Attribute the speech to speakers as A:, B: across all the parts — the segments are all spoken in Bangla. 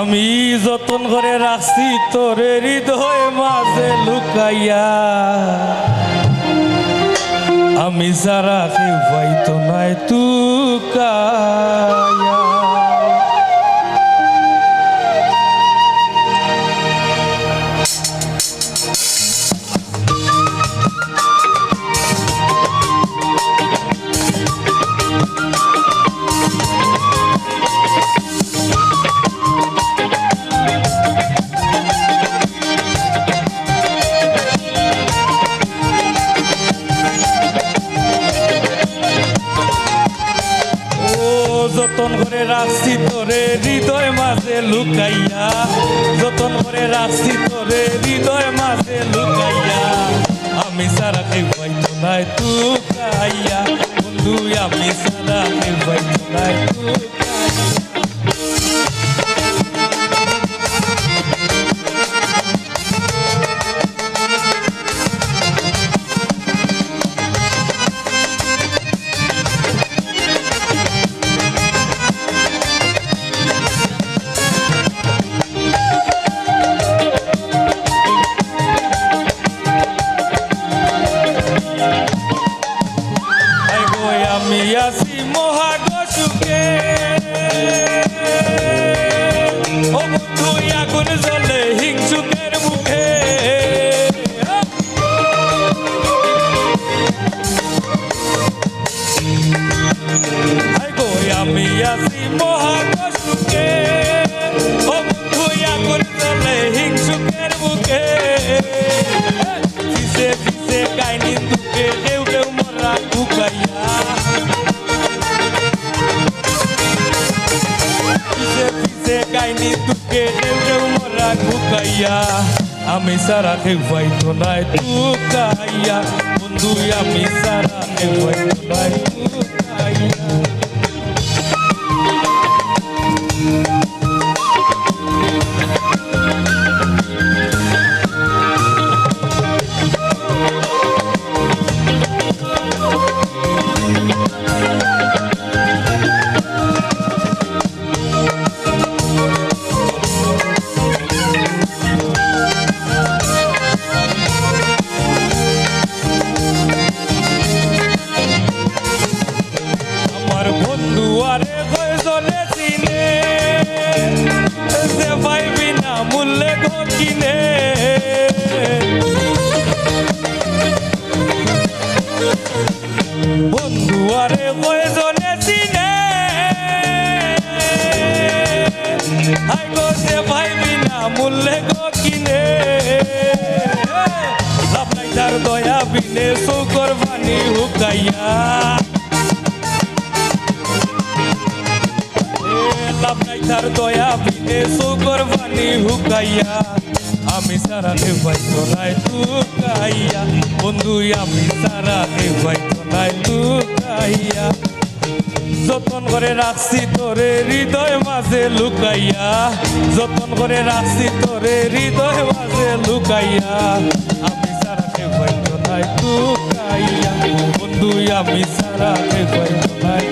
A: আমি যতন করে রাখছি তোরে হৃদয় মাঝে লুকাইয়া। আমি সারা কেউ পাইতো নাই তুকাইয়া যতন করে রাখছি তোরে হৃদয় মাঝে লুকাইয়া। যতন করে রাখছি তোরে হৃদয় মাঝে লুকাইয়া। আমি সারা কেউ পাইতো নাই, তুকাইয়া। বন্ধু, আমি সারা কেউ পাইতো নাই, তুকাইয়া। moja কাইনি দুঃখে কেউ কেউ মরা কুকাইয়া আমি সারা কেউ পাইতো নাই তুকাইয়া বন্ধু আমি সারা কেউ পাইতো নাই বাণী হুকাইয়া লাভ নাই তার দয়া, বিনে চৌকর বাণী হুকাইয়া আমি সারা পাইতো নাই তুকাইয়া বন্ধু, আমি সারা পাইতো নাই তুকাইয়া যতন করে রাখছি তোরে হৃদয় মাঝে লুকাইয়া। যতন করে রাখছি তোরে হৃদয় মাঝে লুকাইয়া। আমি সারা পাইতো নাই তুকাইয়া আমি সারা কে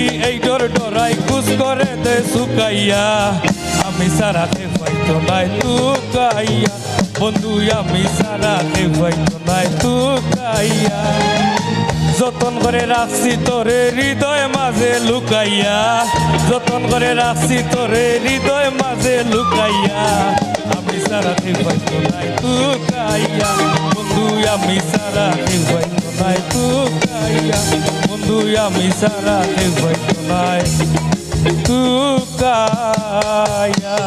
A: যাইকি এই ডর ডরাই কুস করে দে শুকাইয়া? আমি সারাতে পাইতো নাই তুকাইয়া বন্ধু, আমি সারাতে পাইতো নাই তুকাইয়া যতন করে রাখছি তোরে হৃদয় মাঝে লুকাইয়া। যতন করে রাখছি তোরে হৃদয় মাঝে লুকাইয়া। আমি কেউ পাইতো নাই তুকাইয়া বন্ধু, আমি সারা কেউ পাইতো নাই বন্ধু আমি সারা দেব নাই তু কায়া